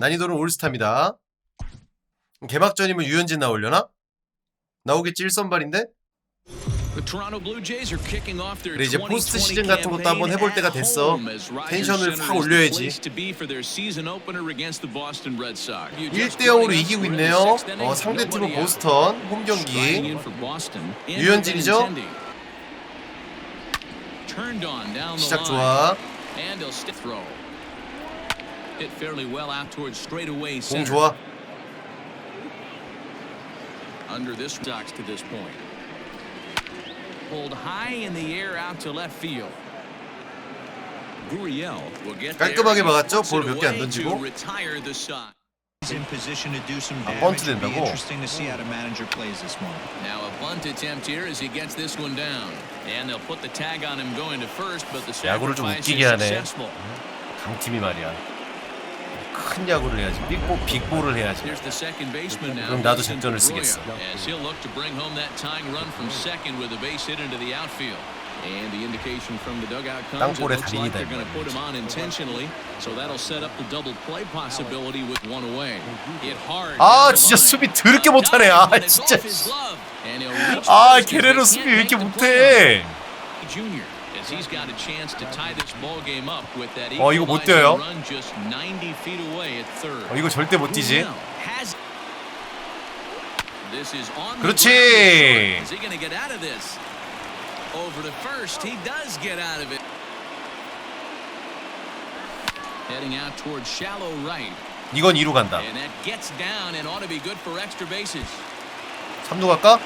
난이도는 올스타입니다. 개막전이면 유현진 나오려나? 나오겠지 1선발인데? 그래 이제 포스트 시즌 같은 것도 한번 해볼 때가 됐어. 텐션을 확 올려야지. 1대 0으로 이기고 있네요. 어, 상대 팀은 보스턴 홈 경기. 유현진이죠? 시작 좋아. 공 좋아. Under this Sox to this point. Pulled high in the air out to left field. Gurriel will get there. 깔끔하게 막았죠? Puts 볼 it 몇개안 away 던지고. to retire the side. He's in position to do some 아, damage. 번트 It'll be 된다고? interesting to see how the manager plays this one. Now a bunt attempt here as he gets this one down. And they'll put the tag on him going to first, but the 야구를 좀 sacrifice 웃기게 is 하네. successful. 강팀이 말이야. 큰 야구를 해야지. 빅볼 빅볼을 해야지. 그럼 나도 작전을 쓰겠어. As he'll look to bring home that tying run from second with a base hit into the outfield. And the indication from the dugout comes it 땅볼의 looks like 달인이다, they're going to put him on intentionally. So that'll set up the double play possibility with one away. Hit hard. 아, 진짜. 수비 더럽게 못하네. 아, 진짜. 아, 게레로 수비 왜 이렇게. 못해? Junior, 어, 이거 못 뛰어요. run just 90 feet away at third. 어, 이거 절대 못 뛰지. 그렇지. 이건 2루 간다. and that gets down and ought to be good for extra bases. 3루 갈까?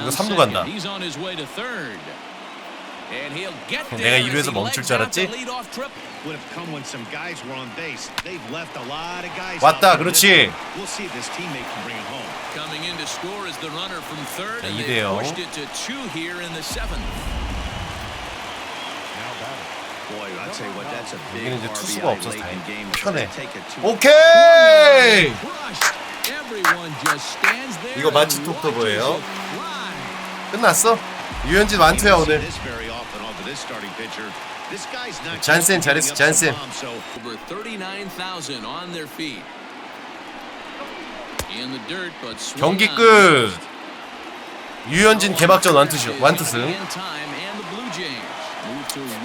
이거 삼루 second, 간다. 내가 there 이루에서 as he 멈출 legs 줄 알았지? leadoff trip. would have come when some guys were on base. They've left a lot of guys. 왔다. 그렇지. We'll see if this teammate can bring it home. Coming in to score is the runner from third, 자, and 이 they 대 영. pushed it to two here in the seventh. Boy, I'd say what that's a big 여기는 이제 투수가 없어서 game. 편해. 오케이! Crushed. Everyone just stands there 이거 마치 fly. 끝났어. 유현진 see 오늘. 잔센 잘했어, 잔센. bombs, so Over 39,000 on their feet. In the dirt, but swung 경기. 끝. 유현진 개막전 완투 완투승.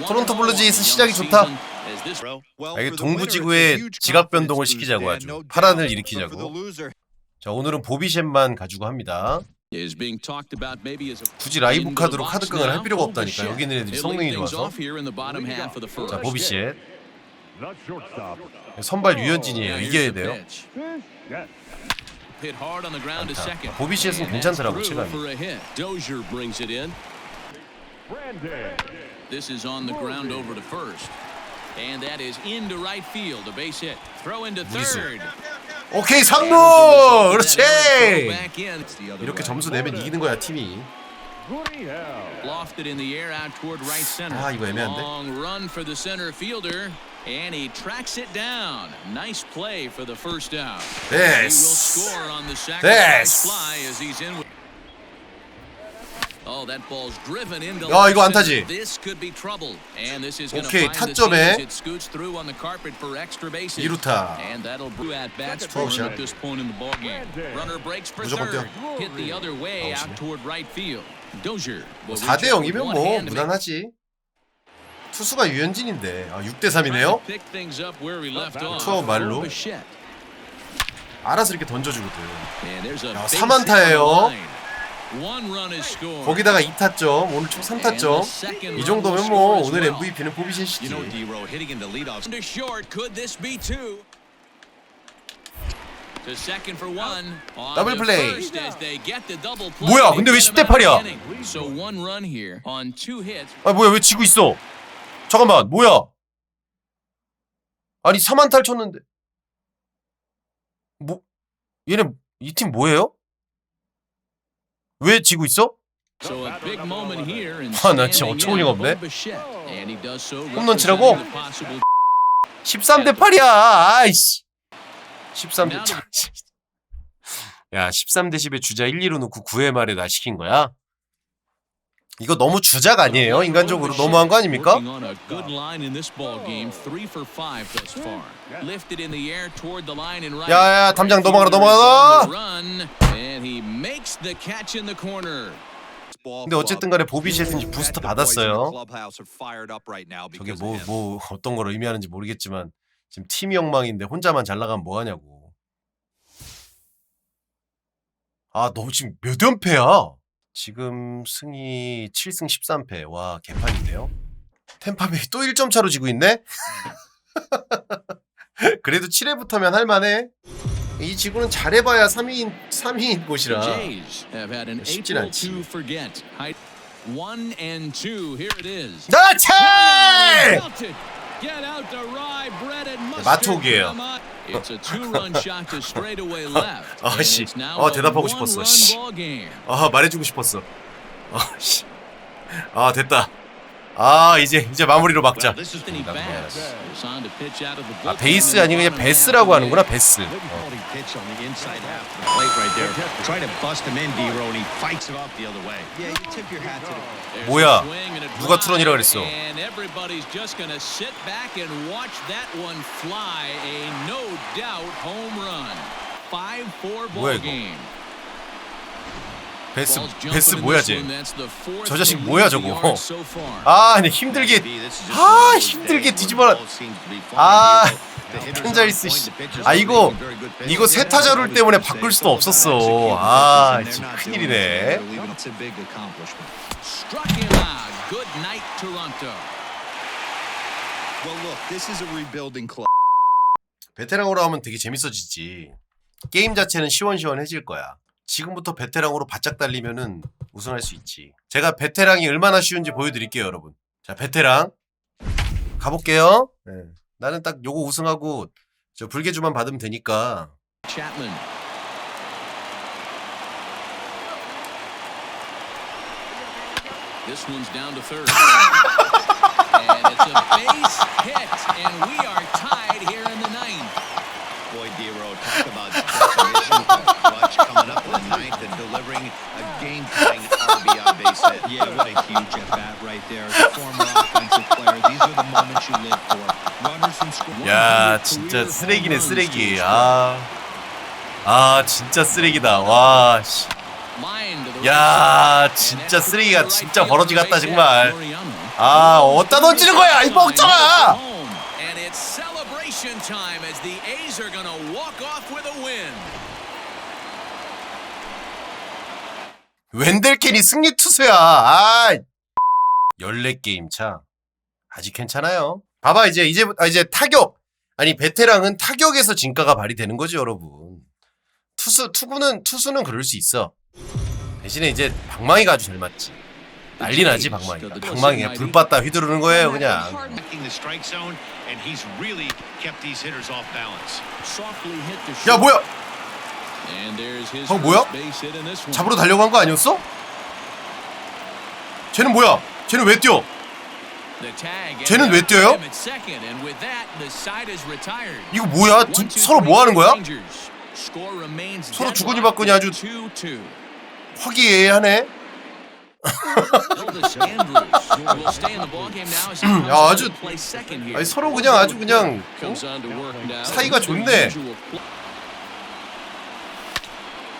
토론토 블루제이스 시작이 좋다. 아, 이게 동부지구에 지각 변동을 시키자고 하죠. 파란을 일으키자고. 자 오늘은 보비셴만 가지고 합니다. Is being talked about maybe as a 굳이 라이브 카드로 카드깡을 할. 필요가 없다니까. 여기 있는 애들이 성능이 좋아서. 자 보비셴. 선발 유현진이에요. 이겨야 돼요. pitch. Hit hard on the ground to 안타. second. 보비시에서는 괜찮더라고, 체감이. for a hit. Dozier brings it in. This is on the ground over to first. And that is into right field, a base hit. Throw into 무리수. third. 오케이 3루. Throw 그렇지. 이렇게 점수 내면 이기는 거야 팀이. 아, 이거 애매한데? And he tracks it down. Nice play for the first out. He will score on the sacrifice 됐어. fly as he's in with Oh, that ball's driven into 야, 이거. 안타지. This could be trouble. And this is going to 오케이, find the 타점에. seams. It scoots through on the carpet for extra bases. 2루타. And that'll brew at bats for him 투아웃이야. 무조건. 뛰어. Hit the other way out 아웃이네. toward right field. Dozier will 4대 reach out with 0이면 one 뭐 무난하지. 투수가 유현진인데 아 6대 3이네요. Pick things up where we left off. 투아웃 말로. 알아서 이렇게 던져주거든. 야, base hit 3안타예요. 거기다가 2타점, 오늘 총 3타점. 이 정도면 뭐 오늘 MVP는. On 더블 플레이. 뭐야, 근데 왜 get 10대 him out of the 8이야? inning. So one run here on two hits. 아 뭐야 왜 지고 있어? 잠깐만 뭐야? 아니 3안타를 쳤는데 뭐 얘네 이 팀 뭐예요? 왜 지고 있어? 아, 나 진짜 어처구니가 없네. 홈런 치라고? representing the possible 13대 8이야. 아이씨. 13대 참. 야, 13대 10에 주자 1, 2루 놓고 9회 말에 나 시킨 거야? 이거 너무 주작 아니에요? 인간적으로 너무한 거 아닙니까? Working on a good line in this ball game, three for five thus far. Lifted in the air toward the line and right. 야, 야, 담장 넘어가라, 넘어가라! 근데 어쨌든 간에 보비셋은 부스터 받았어요. 저게 뭐뭐 어떤 걸 의미하는지 모르겠지만 지금 팀이 엉망인데 혼자만 잘 나가면 뭐 하냐고. 아, 너 지금 몇 연패야? 지금 승이 7승 13패. 와, 개판인데요. 템파베이 또 1점 차로 지고 있네? 그래도 7회부터면 할만해. 이 지구는 잘해봐야 3위인 3위인 곳이라. Jays have had an 쉽진 April 않지. to forget. High- One and two. Here it is. 나치! Belted. Get out the rye bread and mustard. 마토기예요. Come on. It's a left. 아, 씨. 어, 대답하고 싶었어, 씨. 아 말해주고 싶었어. 아 씨. 아 됐다. 아 이제 이제 마무리로 막자. 아 베이스 the 그냥 베스라고 하는구나 베스. 어. 뭐야? 누가 투런이라 그랬어? And everybody's just gonna sit back and watch that one fly. A no doubt home run. 5-4 뭐야, 이거? 베스 베스 뭐야 쟤? 저 자식 뭐야, 저거? 아 근데 힘들게 아 힘들게 뒤집어. 아 펜자리스 씨. 아 이거 이거 세 타자 룰 때문에 바꿀 수도 없었어. 아 진짜 큰일이네. 베테랑으로 하면 되게 재밌어지지. 게임 자체는 시원시원해질 거야. 지금부터 베테랑으로 바짝 달리면은 우승할 수 있지. 제가 베테랑이 얼마나 쉬운지 보여드릴게요, 여러분. 자, 베테랑 가볼게요. 네. 나는 딱 요거 우승하고 저 불개주만 받으면 되니까. Chapman. This one's down to third. and it's a base hit, and we are tied here in the ninth. Boy, D-Row, talk about definition hit. Yeah, what a huge at bat right there. As a former offensive player, these are the moments you live for. Runners from score. 야, 진짜 쓰레기네, 쓰레기. 아. 아, 진짜 쓰레기다. 와, 씨. 야. 진짜 쓰레기가 진짜 버러지 같다, 정말. 아, 어디다 던지는 거야? 이 멍청아! And it's celebration time as the A's are gonna walk off with a win. 웬델켄이 승리 투수야. 아. 14게임 차. 아직 괜찮아요. 봐봐 이제 이제 아, 이제 타격. 아니 베테랑은 타격에서 진가가 발휘되는 거지, 여러분. 투수 투구는 투수는 그럴 수 있어. 대신에 이제 방망이가 아주 잘 맞지. 난리 나지 방망이가. 방망이가 불 빠따 휘두르는 거예요, 그냥. Hit to 야. 뭐야? 어, 뭐야? 잡으러 달려고 한 거 아니었어? 쟤는 뭐야? 쟤는 왜 뛰어? 쟤는 왜 뛰어요? 이거 뭐야? 서로 뭐 하는 거야? 서로 주거니 받거니 아주- 2-2. 화기애애하네. 야, 아주-. 아니 서로 그냥 아주 그냥 어? 사이가 좋네. A swing and a drive sent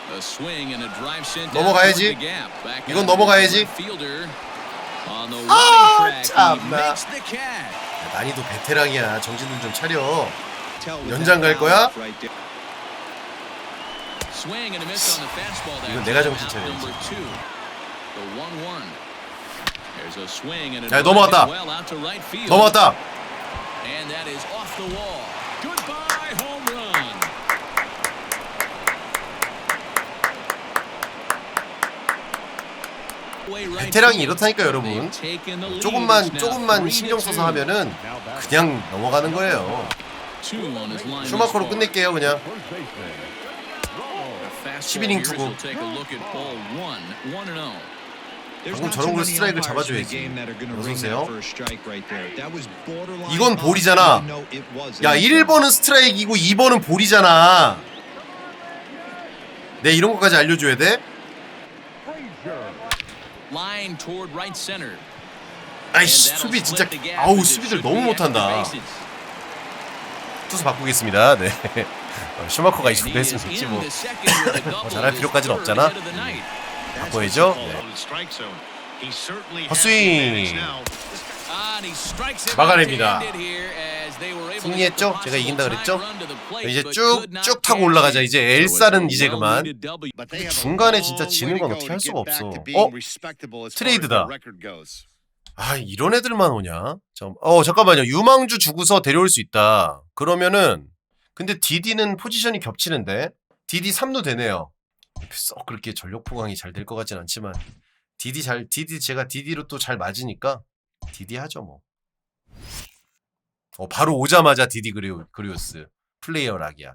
넘어가야지. 이건 넘어가야지. 아, 참나. 난이도 베테랑이야. 정신을 좀 차려. 연장 갈 거야? 이건 내가 정신 차려야지. number two. The 1-1. There's a swing and a 야, 넘어갔다. field. 넘어왔다. And that is off the wall. Goodbye home run. 베테랑이 이렇다니까 여러분. 조금만 조금만 신경 써서 하면은 그냥 넘어가는 거예요. 슈마커로 끝낼게요 그냥. 11인 투구. 방금 저런 걸 스트라이크를 잡아줘야지. game that are gonna 어서 ring 오세요. that first strike right there. That was borderline 이건 볼이잖아. 야 in 1번은 스트라이크이고 2번은 볼이잖아. 내 이런 것까지 알려줘야 돼? Line toward right center. 아이씨 수비 진짜 아우 수비들 너무 못한다. 투수 바꾸겠습니다. 네. 어, 슈마커가 이 And 정도 he is 했으면 됐지 in 뭐. 잘할 필요까지는 없잖아. 바꿔야죠. 네. 헛스윙. Ah, 막아냅니다. 승리했죠? 제가 이긴다 그랬죠? 이제 but 쭉, could not 쭉 타고 올라가자. 이제 엘사는 이제 그만. a 중간에 진짜 지는 건 어떻게 할 수가 없어. 어? 트레이드다. 아 이런 애들만 오냐? 잠, 어 잠깐만요. 유망주 주고서 데려올 수 있다. 그러면은 근데 디디는 포지션이 겹치는데 디디 3루 되네요. 썩 그렇게 전력 포강이 잘 될 것 같진 않지만 디디 잘 디디 제가 디디로 또 잘 맞으니까 디디 하죠 뭐. 어 바로 오자마자 디디 그리오, 그리오스 플레이어 락이야.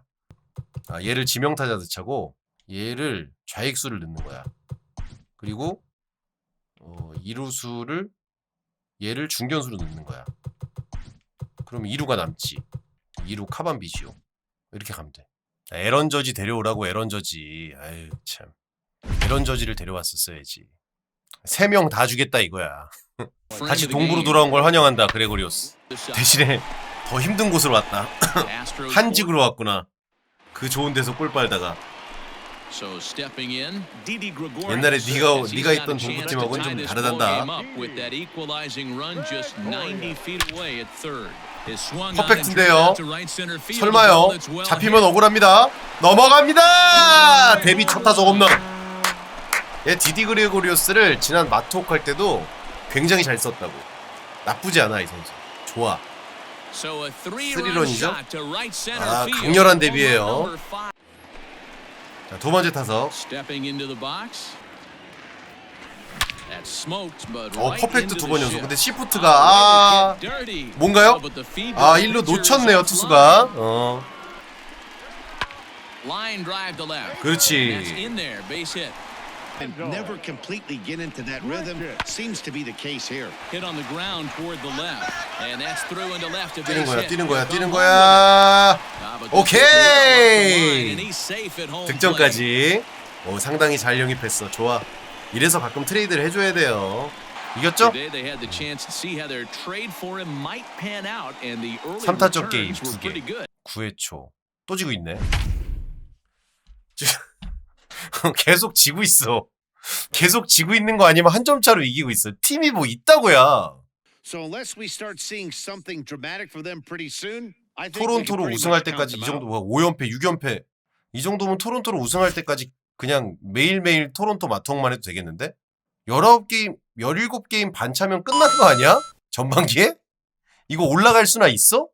아 얘를 지명타자 드차고 얘를 좌익수를 넣는 거야. 그리고 어, 이루수를 얘를 중견수로 넣는 거야. 그럼 2루가 남지. 2루 카반 비시오. 이렇게 가면 돼. 아, 에런 저지 데려오라고 에런 저지. 아유 참. 에런 저지를 데려왔었어야지. 세 명 다 주겠다 이거야. 다시 동부로 돌아온 걸 환영한다 그레고리오스. 대신에 더 힘든 곳으로 왔다. 한직으로 왔구나. 그 좋은 데서 꼴 빨다가 옛날에 네가 네가 있던 동부팀하고는 좀 다르단다. ball game up with that equalizing run just 90 feet away at third. His swung on and 퍼펙트인데요. 설마요. 잡히면. 억울합니다. 넘어갑니다. 데뷔 첫 타석 홈런. 얘 디디 그레고리오스를 지난 마토크 할 때도 굉장히 잘 썼다고. 나쁘지 않아 이 선수. 좋아. Center 아. 강렬한 데뷔예요. 자, 두 번째 타석. 어 퍼펙트 두 번 연속. 근데 시프트가 Ah, 아. 뭔가요? Oh, 아 to the 1루 pitcher is 놓쳤네요. 투수가. 어. 그렇지. And never completely get into that rhythm seems to be the case here. Hit on the ground toward the left. And that's through into left 뛰는 거야. 뛰는 거야, 뛰는 거야. Ah, 오케이. 득점까지. 오 상당히 잘 영입했어. 좋아. 이래서 가끔 트레이드를 해줘야 돼요. 이겼죠? Today they had the chance to see how their trade for him might pan out, and the early 삼타점 게임 returns were 두 개. pretty good. 9회 초. 또 지고 있네. 지금 계속 지고 있어. 계속 지고 있는 거 아니면 한 점 차로 이기고 있어. 팀이 뭐 있다고야. So unless we start seeing something dramatic for them pretty soon, I think we can 토론토로 pretty 우승할 much count 때까지 이 them 정도 out. 뭐 5연패, 6연패. 이 정도면 토론토로 우승할 때까지 그냥 매일매일 토론토 마통만 해도 되겠는데? 19게임, 17게임 반 차면 끝나는 거 아니야? 전반기에? 이거 올라갈 수나 있어?